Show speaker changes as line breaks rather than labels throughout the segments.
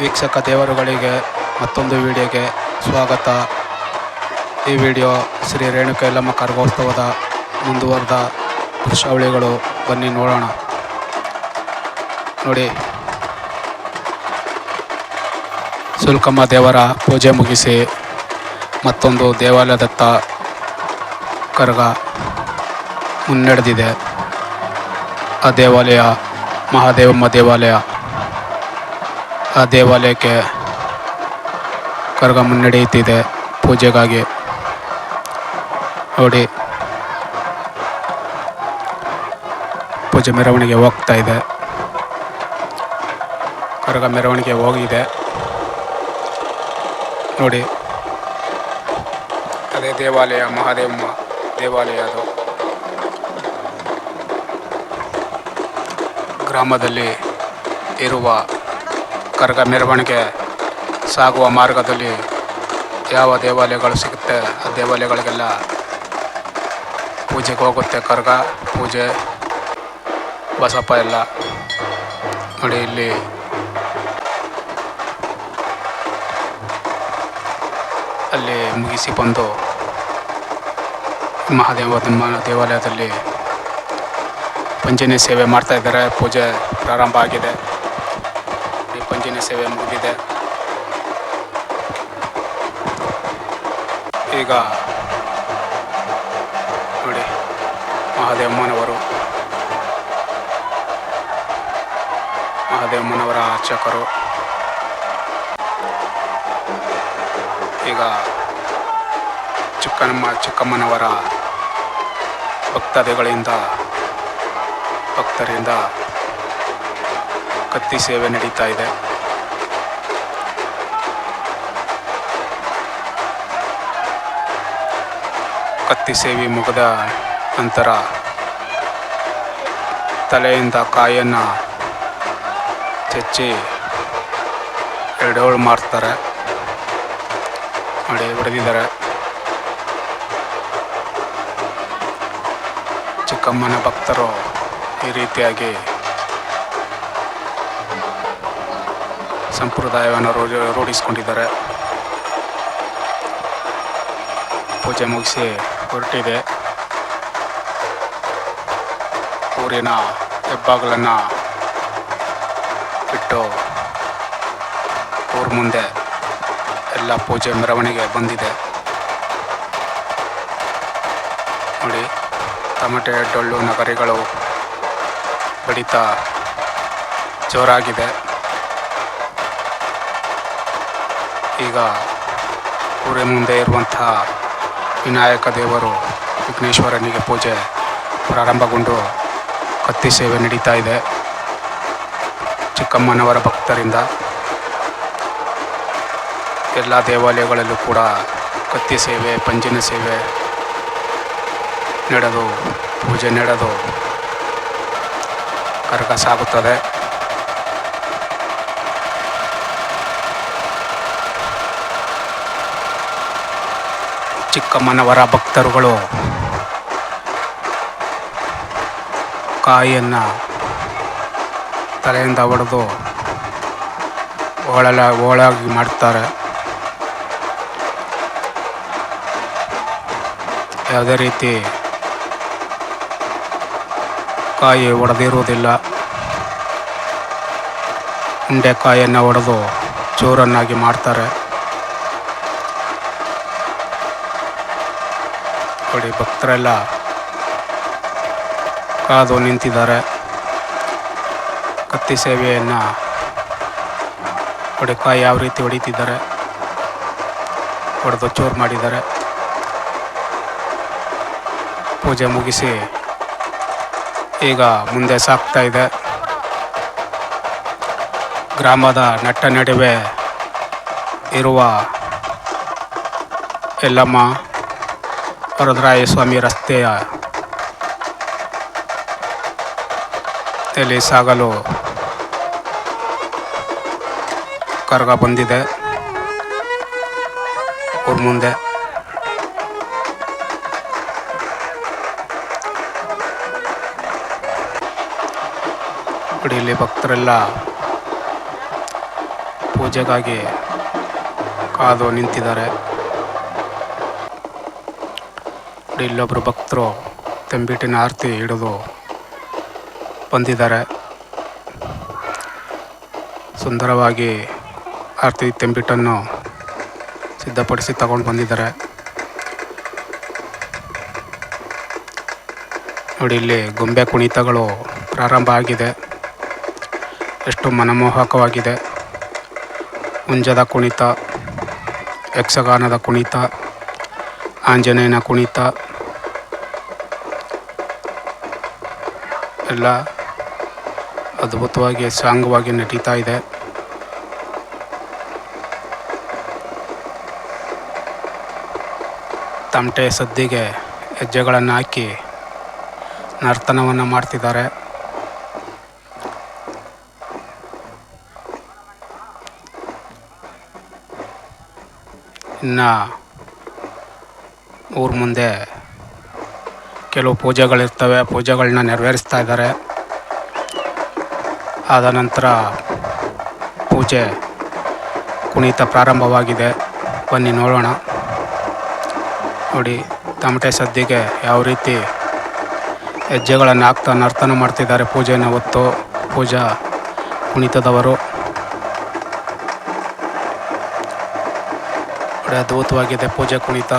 ವೀಕ್ಷಕ ದೇವರುಗಳಿಗೆ ಮತ್ತೊಂದು ವಿಡಿಯೋಗೆ ಸ್ವಾಗತ. ಈ ವಿಡಿಯೋ ಶ್ರೀ ರೇಣುಕ ಯಲ್ಲಮ್ಮ ಕರಗೋತ್ಸವದ ಮುಂದುವರೆದ ದೃಶ್ಯಾವಳಿಗಳು. ಬನ್ನಿ ನೋಡೋಣ. ನೋಡಿ. ಸುಲ್ಕಮ್ಮ ದೇವರ ಪೂಜೆ ಮುಗಿಸಿ ಮತ್ತೊಂದು ದೇವಾಲಯದತ್ತ ಕರಗ ಮುನ್ನಡೆದಿದೆ. ಆ ದೇವಾಲಯ ಮಹಾದೇವಮ್ಮ ದೇವಾಲಯ. ಆ ದೇವಾಲಯಕ್ಕೆ ಕರಗ ಮುನ್ನಡೆಯುತ್ತಿದೆ ಪೂಜೆಗಾಗಿ. ನೋಡಿ. ಪೂಜೆ ಮೆರವಣಿಗೆ ಹೋಗ್ತಾ ಇದೆ. ಕರಗ ಮೆರವಣಿಗೆ ಹೋಗಿದೆ. ನೋಡಿ. ಅದೇ ದೇವಾಲಯ ಮಹಾದೇವಮ್ಮ ದೇವಾಲಯ ಅದು. ಗ್ರಾಮದಲ್ಲಿ ಇರುವ ಕರಗ ಮೆರವಣಿಗೆ ಸಾಗುವ ಮಾರ್ಗದಲ್ಲಿ ಯಾವ ದೇವಾಲಯಗಳು ಸಿಗುತ್ತೆ, ಆ ದೇವಾಲಯಗಳಿಗೆಲ್ಲ ಪೂಜೆಗೆ ಹೋಗುತ್ತೆ ಕರಗ, ಪೂಜೆ, ಬಸಪ್ಪ ಎಲ್ಲ. ನೋಡಿ ಇಲ್ಲಿ ಅಲ್ಲಿ ಮುಗಿಸಿ ಬಂದು ಮಹಾದೇವ ದೇವಾಲಯದಲ್ಲಿ ಪಂಚನೆ ಸೇವೆ ಮಾಡ್ತಾ ಇದ್ದಾರೆ. ಪೂಜೆ ಪ್ರಾರಂಭ ಆಗಿದೆ. ಪಂಚನಿ ಸೇವೆ ಮುಗಿದಿದೆ. ಈಗ ನೋಡಿ ಮಹಾದೇವಮ್ಮನವರು ಮಹಾದೇವಮ್ಮನವರ ಅರ್ಚಕರು ಈಗ ಚಿಕ್ಕನಮ್ಮ, ಚಿಕ್ಕಮ್ಮನವರ ಭಕ್ತಾದಿಗಳಿಂದ, ಭಕ್ತರಿಂದ ಕತ್ತಿ ಸೇವೆ ನಡೀತಾ ಇದೆ. ಕತ್ತಿ ಸೇವಿ ಮುಗಿದ ನಂತರ ತಲೆಯಿಂದ ಕಾಯನ್ನು ಚಚ್ಚಿ ಎರಡೋಳು ಮಾಡ್ತಾರೆ ಮಾಡಿ ಹೊಡೆದಿದ್ದಾರೆ. ಚಿಕ್ಕಮ್ಮನ ಭಕ್ತರು ಈ ರೀತಿಯಾಗಿ ಸಂಪ್ರದಾಯವನ್ನು ರೂಢ ರೂಢಿಸ್ಕೊಂಡಿದ್ದಾರೆ. ಪೂಜೆ ಮುಗಿಸಿ ಹೊರಟಿದೆ. ಊರಿನ ಹೆಬ್ಬಾಗಲನ್ನು ಬಿಟ್ಟು ಊರ ಮುಂದೆ ಎಲ್ಲ ಪೂಜೆ ಮೆರವಣಿಗೆ ಬಂದಿದೆ. ನೋಡಿ, ತಮಟೆ, ಡೊಳ್ಳು, ನಗರಿಗಳು ಬಡಿತ ಜೋರಾಗಿದೆ. ಈಗ ಊರಿನ ಮುಂದೆ ಇರುವಂತಹ ವಿನಾಯಕ ದೇವರು ವಿಘ್ನೇಶ್ವರನಿಗೆ ಪೂಜೆ ಪ್ರಾರಂಭಗೊಂಡು ಕತ್ತಿ ಸೇವೆ ನಡೀತಾ ಇದೆ. ಚಿಕ್ಕಮ್ಮನವರ ಭಕ್ತರಿಂದ ಎಲ್ಲ ದೇವಾಲಯಗಳಲ್ಲೂ ಕೂಡ ಕತ್ತಿ ಸೇವೆ, ಪಂಜಿನ ಸೇವೆ ನಡೆದು, ಪೂಜೆ ನಡೆದು ಕರಗ ಸಾಗುತ್ತದೆ ಚಿಕ್ಕಮ್ಮನವರ ಭಕ್ತರುಗಳು. ಕಾಯಿಯನ್ನು ತಲೆಯಿಂದ ಹೊಡೆದು ಓಳಲ, ಓಳಾಗಿ ಮಾಡ್ತಾರೆ. ಯಾವುದೇ ರೀತಿ ಕಾಯಿ ಒಡೆದಿರುವುದಿಲ್ಲ. ಉಂಡೆಕಾಯನ್ನು ಒಡೆದು ಚೂರನ್ನಾಗಿ ಮಾಡ್ತಾರೆ. ನೋಡಿ ಭಕ್ತರೆಲ್ಲ ಕಾದು ನಿಂತಿದ್ದಾರೆ. ಕತ್ತಿ ಸೇವೆಯನ್ನು ನೋಡಿ ಕಾಯಿ ಯಾವ ರೀತಿ ಹೊಡಿತಿದ್ದಾರೆ? ಹೊಡೆದು ಚೋರ್ ಮಾಡಿದ್ದಾರೆ. ಪೂಜೆ ಮುಗಿಸಿ ಈಗ ಮುಂದೆ ಸಾಕ್ತಾ ಇದೆ. ಗ್ರಾಮದ ನಟ್ಟ ನಡುವೆ ಇರುವ ಯಲ್ಲಮ್ಮ ವರದರಾಯ ಸ್ವಾಮಿ ರಸ್ತೆಯ ತಲೆ ಸಾಗಲು ಕರಗ ಬಂದಿದೆ. ಊರ್ ಮುಂದೆ. ಇಲ್ಲಿ ಭಕ್ತರೆಲ್ಲ ಪೂಜೆಗಾಗಿ ಕಾದು ನಿಂತಿದ್ದಾರೆ. ನೋಡಿ ಇಲ್ಲೊಬ್ಬರು ಭಕ್ತರು ತಂಬಿಟ್ಟಿನ ಆರತಿ ಹಿಡಿದು ಬಂದಿದ್ದಾರೆ. ಸುಂದರವಾಗಿ ಆರತಿ ತಂಬಿಟ್ಟನ್ನು ಸಿದ್ಧಪಡಿಸಿ ತಗೊಂಡು ಬಂದಿದ್ದಾರೆ. ನೋಡಿ ಇಲ್ಲಿ ಗೊಂಬೆ ಕುಣಿತಗಳು ಪ್ರಾರಂಭ ಆಗಿದೆ. ಎಷ್ಟು ಮನಮೋಹಕವಾಗಿದೆ. ಮುಂಜದ ಕುಣಿತ, ಯಕ್ಷಗಾನದ ಕುಣಿತ, ಆಂಜನೇಯನ ಕುಣಿತ ಎಲ್ಲ ಅದ್ಭುತವಾಗಿ ಸಾಂಗವಾಗಿ ನಡೀತಾ ಇದೆ. ತಮಟೆ ಸದ್ದಿಗೆ ಹೆಜ್ಜೆಗಳನ್ನು ಹಾಕಿ ನರ್ತನವನ್ನು ಮಾಡ್ತಿದ್ದಾರೆ. ಇನ್ನು ಊರ ಮುಂದೆ ಕೆಲವು ಪೂಜೆಗಳಿರ್ತವೆ ಪೂಜೆಗಳನ್ನ ನೆರವೇರಿಸ್ತಾ ಇದ್ದಾರೆ. ಆದ ನಂತರ ಪೂಜೆ ಕುಣಿತ ಪ್ರಾರಂಭವಾಗಿದೆ. ಬನ್ನಿ ನೋಡೋಣ. ನೋಡಿ ತಮಟೆ ಸದ್ದಿಗೆ ಯಾವ ರೀತಿ ಹೆಜ್ಜೆಗಳನ್ನು ಹಾಕ್ತಾ ನರ್ತನ ಮಾಡ್ತಿದ್ದಾರೆ ಪೂಜೆಯನ್ನು ಹೊತ್ತು ಪೂಜಾ ಕುಣಿತದವರು. ಅದ್ಭುತವಾಗಿದೆ ಪೂಜೆ ಕುಣಿತ.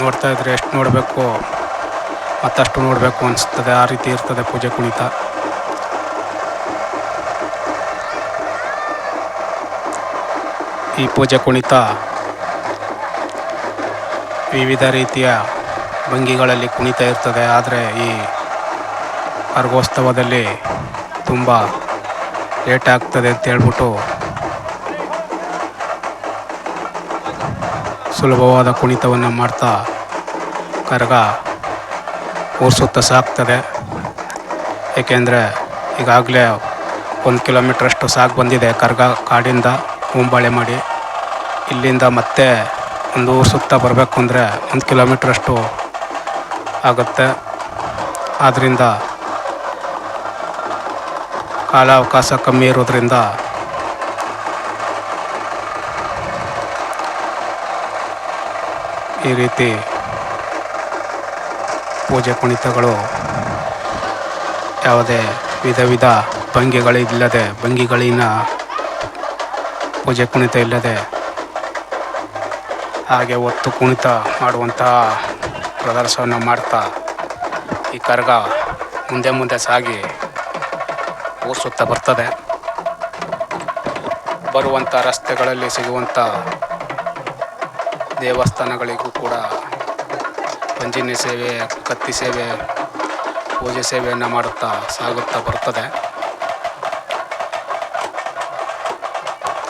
ನೋಡ್ತಾ ಇದ್ರೆ ಎಷ್ಟು ನೋಡಬೇಕು. ಮತ್ತಷ್ಟು ನೋಡಬೇಕು ಅನಿಸ್ತದೆ. ಆ ರೀತಿ ಇರ್ತದೆ ಪೂಜೆ ಕುಣಿತ. ಈ ಪೂಜೆ ಕುಣಿತ ವಿವಿಧ ರೀತಿಯ ಭಂಗಿಗಳಲ್ಲಿ ಕುಣಿತ ಇರ್ತದೆ. ಆದರೆ ಈ ಅರ್ಗೋತ್ಸವದಲ್ಲಿ ತುಂಬ ಲೇಟ್ ಆಗ್ತದೆ ಅಂತ ಹೇಳ್ಬಿಟ್ಟು ಸುಲಭವಾದ ಕುಣಿತವನ್ನು ಮಾಡ್ತಾ ಕರಗ ಊರು ಸುತ್ತ ಸಾಕ್ತದೆ ಏಕೆಂದರೆ ಈಗಾಗಲೇ ಒಂದು ಕಿಲೋಮೀಟ್ರಷ್ಟು ಸಾಕು ಬಂದಿದೆ ಕರ್ಗ ಕಾಡಿಂದ ಮುಂಬಾಳೆ ಮಾಡಿ. ಇಲ್ಲಿಂದ ಮತ್ತೆ ಒಂದು ಊರು ಸುತ್ತ ಬರಬೇಕು ಅಂದರೆ ಒಂದು ಕಿಲೋಮೀಟ್ರಷ್ಟು ಆಗುತ್ತೆ. ಆದ್ದರಿಂದ ಕಾಲಾವಕಾಶ ಕಮ್ಮಿ ಇರೋದ್ರಿಂದ ಈ ರೀತಿ ಪೂಜೆ ಕುಣಿತಗಳು ಯಾವುದೇ ವಿಧ ವಿಧ ಭಂಗಿಗಳಿಲ್ಲದೆ, ಭಂಗಿಗಳಿನ ಪೂಜೆ ಕುಣಿತ ಇಲ್ಲದೆ ಹಾಗೆ ಒತ್ತು ಕುಣಿತ ಮಾಡುವಂತಹ ಪ್ರದರ್ಶನ ಮಾಡ್ತಾ ಈ ಕರ್ಗ ಮುಂದೆ ಮುಂದೆ ಸಾಗಿ ಊರ್ಸುತ್ತ ಬರ್ತದೆ. ಬರುವಂಥ ರಸ್ತೆಗಳಲ್ಲಿ ಸಿಗುವಂಥ ದೇವಸ್ಥಾನಗಳಿಗೂ ಕೂಡ ಪಂಜಿನ ಸೇವೆ, ಕತ್ತಿ ಸೇವೆ, ಪೂಜೆ ಸೇವೆಯನ್ನು ಮಾಡುತ್ತಾ ಸಾಗುತ್ತಾ ಬರ್ತದೆ.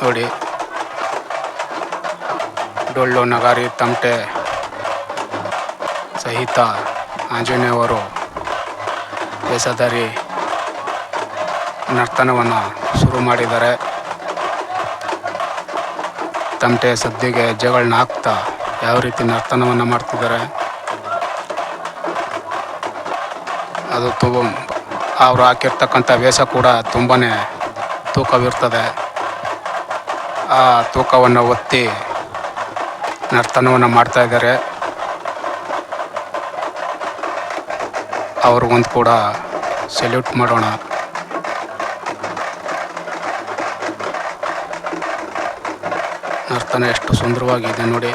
ನೋಡಿ. ಡೊಳ್ಳು, ನಗಾರಿ ತಮಟೆ ಸಹಿತ ಆಂಜನೇಯವರು ವೇಷಧಾರಿ ನರ್ತನವನ್ನು ಶುರು ಮಾಡಿದ್ದಾರೆ. ತಮಟೆ ಸದ್ದಿಗೆ ಜಗಳನ್ನ ಹಾಕ್ತಾ ಯಾವ ರೀತಿ ನರ್ತನವನ್ನು ಮಾಡ್ತಿದ್ದಾರೆ. ಅದು ತುಂಬ ಅವರು ಹಾಕಿರ್ತಕ್ಕಂಥ ವೇಷ ಕೂಡ ತುಂಬಾ ತೂಕವಿರ್ತದೆ. ಆ ತೂಕವನ್ನು ಒತ್ತಿ ನರ್ತನವನ್ನು ಮಾಡ್ತಾ ಇದ್ದಾರೆ. ಅವ್ರಿಗೊಂದು ಕೂಡ ಸೆಲ್ಯೂಟ್ ಮಾಡೋಣ. ನರ್ತನ ಎಷ್ಟು ಸುಂದರವಾಗಿದೆ ನೋಡಿ.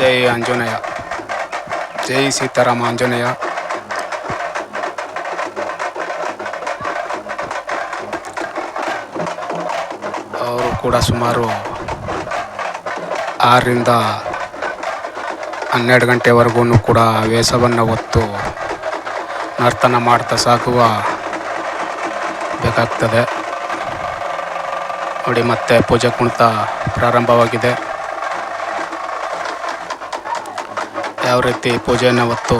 ಜೈ ಆಂಜನೇಯ ಜೈ ಸೀತಾರಾಮ ಆಂಜನೇಯ ಅವರು ಕೂಡ ಸುಮಾರು ಆರರಿಂದ ಹನ್ನೆರಡು ಗಂಟೆವರೆಗೂ ಕೂಡ ವೇಷವನ್ನು ಹೊತ್ತು ನರ್ತನ ಮಾಡ್ತಾ ಸಾಗುವ ಬೇಕಾಗ್ತದೆ. ನೋಡಿ ಮತ್ತೆ ಪೂಜೆ ಕುಣಿತ ಪ್ರಾರಂಭವಾಗಿದೆ. ಯಾವ ರೀತಿ ಪೂಜೆಯನ್ನು ಹೊತ್ತು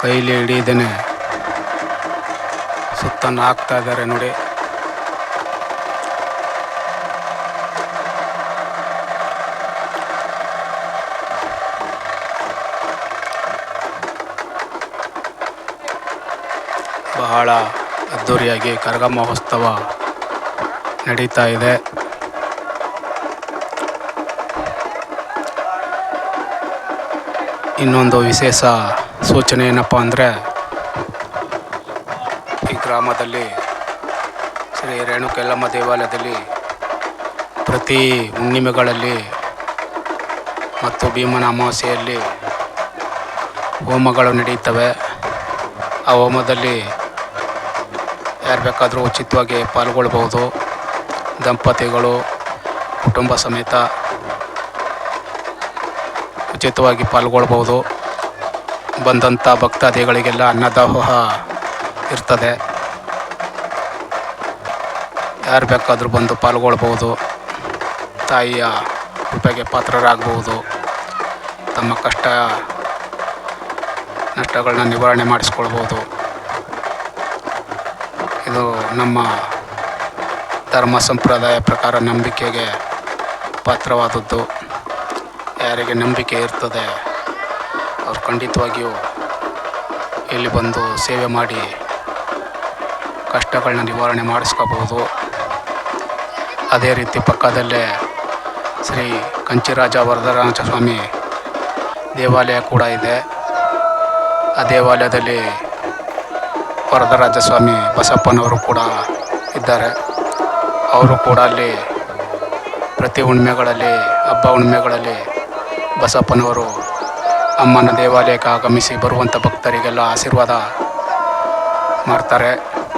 ಕೈಲಿ ಹಿಡಿದೇನೆ ಸುತ್ತನ್ನು ಹಾಕ್ತಾ ಇದ್ದಾರೆ ನೋಡಿ. ಬಹಳ ಅದ್ದೂರಿಯಾಗಿ ಕರಗ ಮಹೋತ್ಸವ ನಡೀತಾ ಇದೆ. ಇನ್ನೊಂದು ವಿಶೇಷ ಸೂಚನೆ ಏನಪ್ಪ ಅಂದರೆ ಈ ಗ್ರಾಮದಲ್ಲಿ ಶ್ರೀ ರೇಣುಕೆಲ್ಲಮ್ಮ ದೇವಾಲಯದಲ್ಲಿ ಪ್ರತಿ ಹುಣ್ಣಿಮೆಗಳಲ್ಲಿ ಮತ್ತು ಭೀಮನ ಅಮಾವಾಸ್ಯೆಯಲ್ಲಿ ಹೋಮಗಳು ನಡೆಯುತ್ತವೆ. ಆ ಹೋಮದಲ್ಲಿ ಯಾರು ಬೇಕಾದರೂ ಉಚಿತವಾಗಿ ಪಾಲ್ಗೊಳ್ಬೋದು ದಂಪತಿಗಳು, ಕುಟುಂಬ ಸಮೇತ ಉಚಿತವಾಗಿ ಪಾಲ್ಗೊಳ್ಬೋದು ಬಂದಂಥ ಭಕ್ತಾದಿಗಳಿಗೆಲ್ಲ ಅನ್ನದಾಹೋಹ ಇರ್ತದೆ. ಯಾರು ಬೇಕಾದರೂ ಬಂದು ಪಾಲ್ಗೊಳ್ಬೋದು ತಾಯಿಯ ಕೃಪೆಗೆ ಪಾತ್ರರಾಗಬಹುದು. ತಮ್ಮ ಕಷ್ಟ, ನಷ್ಟಗಳನ್ನ ನಿವಾರಣೆ ಮಾಡಿಸ್ಕೊಳ್ಬೋದು ಇದು ನಮ್ಮ ಧರ್ಮ ಸಂಪ್ರದಾಯ ಪ್ರಕಾರ ನಂಬಿಕೆಗೆ ಪಾತ್ರವಾದದ್ದು. ಯಾರಿಗೆ ನಂಬಿಕೆ ಇರ್ತದೆ, ಅವ್ರು ಖಂಡಿತವಾಗಿಯೂ ಇಲ್ಲಿ ಬಂದು ಸೇವೆ ಮಾಡಿ ಕಷ್ಟಗಳನ್ನ ನಿವಾರಣೆ ಮಾಡಿಸ್ಕೋಬೋದು ಅದೇ ರೀತಿ ಪಕ್ಕದಲ್ಲೇ ಶ್ರೀ ಕಂಚಿರಾಜ ವರದರಾಜ ಸ್ವಾಮಿ ದೇವಾಲಯ ಕೂಡ ಇದೆ. ಆ ದೇವಾಲಯದಲ್ಲಿ ವರದರಾಜ ಸ್ವಾಮಿ ಬಸಪ್ಪನವರು ಕೂಡ ಇದ್ದಾರೆ. ಅವರು ಕೂಡ ಅಲ್ಲಿ ಪ್ರತಿ ಹುಣ್ಣಿಮೆಗಳಲ್ಲಿ ಹಬ್ಬ ಹುಣ್ಣಿಮೆಗಳಲ್ಲಿ ಬಸಪ್ಪನವರು ಅಮ್ಮನ ದೇವಾಲಯಕ್ಕೆ ಆಗಮಿಸಿ ಬರುವಂಥ ಭಕ್ತರಿಗೆಲ್ಲ ಆಶೀರ್ವಾದ ಮಾಡ್ತಾರೆ,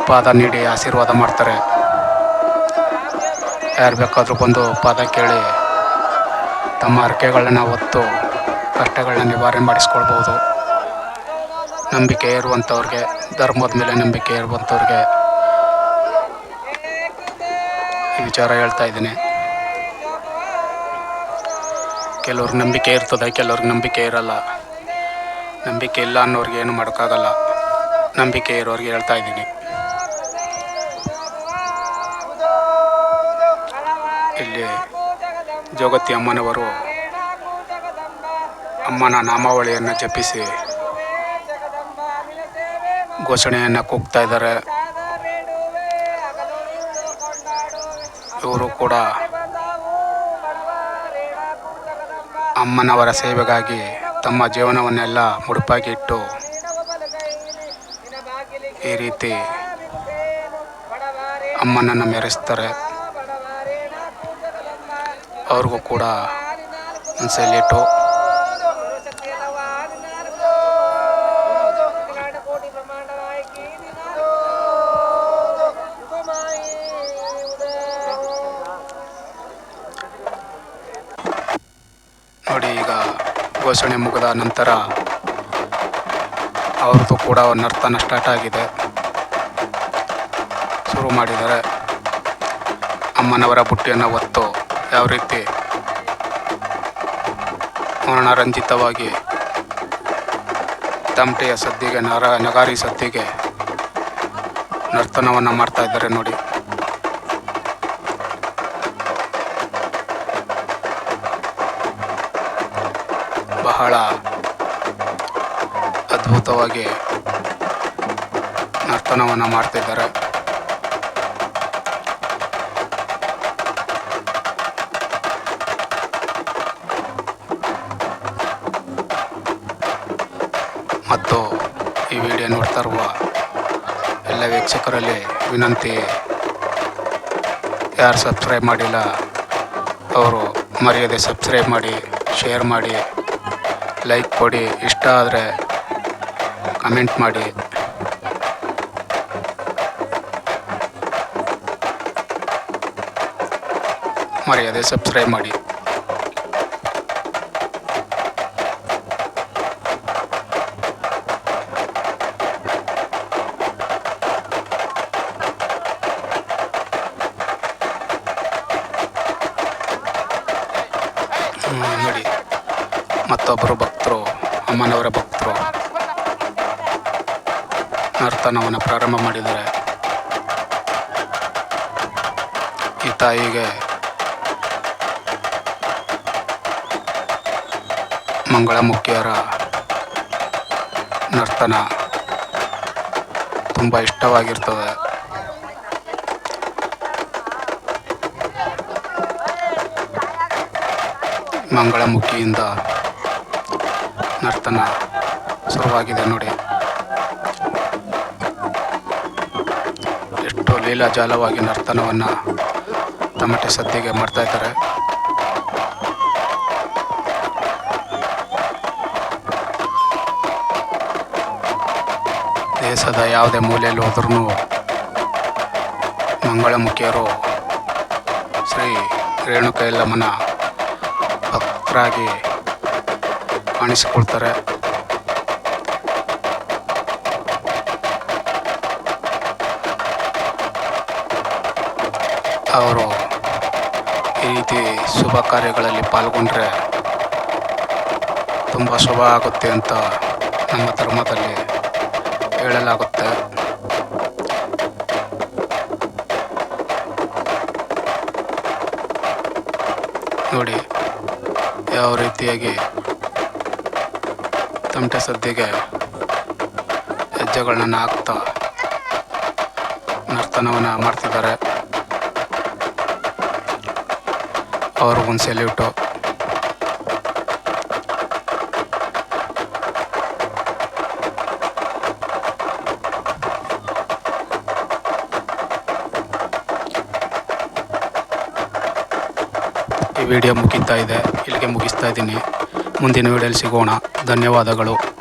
ಪಾದ ನೀಡಿ ಆಶೀರ್ವಾದ ಮಾಡ್ತಾರೆ. ಯಾರು ಬೇಕಾದರೂ ಬಂದು ಪಾದ ಕೇಳಿ ತಮ್ಮ ಹರಕೆಗಳನ್ನ ಹೊತ್ತು ಕಷ್ಟಗಳನ್ನ ನಿವಾರಣೆ ಮಾಡಿಸ್ಕೊಳ್ಬೋದು. ನಂಬಿಕೆ ಇರುವಂಥವ್ರಿಗೆ ಧರ್ಮದ ಮೇಲೆ ನಂಬಿಕೆ ಇರುವಂಥವ್ರಿಗೆ ವಿಚಾರ ಹೇಳ್ತಾ ಇದ್ದೀನಿ. ಕೆಲವ್ರಿಗೆ ನಂಬಿಕೆ ಇರ್ತದೆ ಕೆಲವ್ರಿಗೆ ನಂಬಿಕೆ ಇರಲ್ಲ. ನಂಬಿಕೆ ಇಲ್ಲ ಅನ್ನೋರಿಗೆ ಏನು ಮಾಡೋಕ್ಕಾಗಲ್ಲ. ನಂಬಿಕೆ ಇರೋರಿಗೆ ಹೇಳ್ತಾ ಇದ್ದೀನಿ. ಇಲ್ಲಿ ಜೋಗತಿ ಅಮ್ಮನವರು ಅಮ್ಮನ ನಾಮಾವಳಿಯನ್ನು ಜಪಿಸಿ ಘೋಷಣೆಯನ್ನು ಕೂಗ್ತಾ ಇದ್ದಾರೆ. ಇವರು ಕೂಡ ಅಮ್ಮನವರ ಸೇವೆಗಾಗಿ ತಮ್ಮ ಜೀವನವನ್ನೆಲ್ಲ ಮುಡುಪಾಗಿ ಇಟ್ಟು ಈ ರೀತಿ ಅಮ್ಮನನ್ನು ಮೆರೆಸ್ತಾರೆ. ಅವ್ರಿಗೂ ಕೂಡ ಒಂದು ನೋಡಿ ಈಗ ಘೋಷಣೆ ಮುಗಿದ ನಂತರ ಅವ್ರದ್ದು ಕೂಡ ನರ್ತನ ಸ್ಟಾರ್ಟ್ ಆಗಿದೆ. ಶುರು ಮಾಡಿದ್ದಾರೆ. ಅಮ್ಮನವರ ಬುಟ್ಟಿಯನ್ನು ಹೊತ್ತು ಯಾವ ರೀತಿ ವರ್ಣರಂಜಿತವಾಗಿ ತಮಟೆಯ ಸದ್ದಿಗೆ ನರ ನಗಾರಿ ಸದ್ದಿಗೆ ನರ್ತನವನ್ನು ಮಾಡ್ತಾ ಇದ್ದಾರೆ ನೋಡಿ. ಬಹಳ ಅದ್ಭುತವಾಗಿ ನರ್ತನವನ್ನು ಮಾಡ್ತಿದ್ದಾರೆ. ಮತ್ತು ಈ ವಿಡಿಯೋ ನೋಡ್ತಾ ಇರುವ ಎಲ್ಲ ವೀಕ್ಷಕರಲ್ಲಿ ವಿನಂತಿ, ಯಾರು ಸಬ್ಸ್ಕ್ರೈಬ್ ಮಾಡಿಲ್ಲ, ಅವರು ಮರ್ಯಾದೆ ಸಬ್ಸ್ಕ್ರೈಬ್ ಮಾಡಿ ಶೇರ್ ಮಾಡಿ. ಲೈಕ್ ಕೊಡಿ ಇಷ್ಟ ಆದರೆ ಕಮೆಂಟ್ ಮಾಡಿ. ಮರ್ಯಾದೆ ಸಬ್ಸ್ಕ್ರೈಬ್ ಮಾಡಿ. ನೋಡಿ. ಮತ್ತೊಬ್ಬರು ಭಕ್ತರು ಅಮ್ಮನವರ ಭಕ್ತರು. ನರ್ತನವನ್ನು ಪ್ರಾರಂಭ ಮಾಡಿದರೆ ಈ ತಾಯಿಗೆ ಮಂಗಳಮುಖಿಯರ ನರ್ತನ ತುಂಬ ಇಷ್ಟವಾಗಿರ್ತದೆ. ಮಂಗಳಮುಖಿಯಿಂದ ನರ್ತನ ಶುರುವಾಗಿದೆ ನೋಡಿ. ಎಷ್ಟು ಲೀಲಾಜಾಲವಾಗಿ ನರ್ತನವನ್ನು ತಮಟೆ ಸದ್ದಿಗೆ ಮಾಡ್ತಾ ಇದ್ದಾರೆ. ದೇಶದ ಯಾವುದೇ ಮೂಲೆಯಲ್ಲಿ ಹೋದ್ರೂ ಮಂಗಳಮುಖಿಯರು ಶ್ರೀ ರೇಣುಕೈಲಮ್ಮನ ಭಕ್ತರಾಗಿ ಕಾಣಿಸಿಕೊಳ್ತಾರೆ. ಅವರು ಈ ರೀತಿ ಶುಭ ಕಾರ್ಯಗಳಲ್ಲಿ ಪಾಲ್ಗೊಂಡ್ರೆ ತುಂಬ ಶುಭ ಆಗುತ್ತೆ ಅಂತ ನಮ್ಮ ಧರ್ಮದಲ್ಲಿ ಹೇಳಲಾಗುತ್ತೆ. ನೋಡಿ, ಯಾವ ರೀತಿಯಾಗಿ ತಮಟೆ ಸದ್ದಿಗೆ ಹೆಜ್ಜೆಗಳನ್ನ ಹಾಕ್ತಾ ನರ್ತನವನ್ನು ಮಾಡ್ತಿದ್ದಾರೆ. ಅವ್ರಿಗೊಂದು ಸೆಲ್ಯೂಟು ಈ ವಿಡಿಯೋ ಮುಗಿತಾ ಇದೆ. ಇಲ್ಲಿಗೆ ಮುಗಿಸ್ತಾ ಇದ್ದೀನಿ. ಮುಂದಿನ ವೇಳೆಯಲ್ಲಿ ಸಿಗೋಣ. ಧನ್ಯವಾದಗಳು.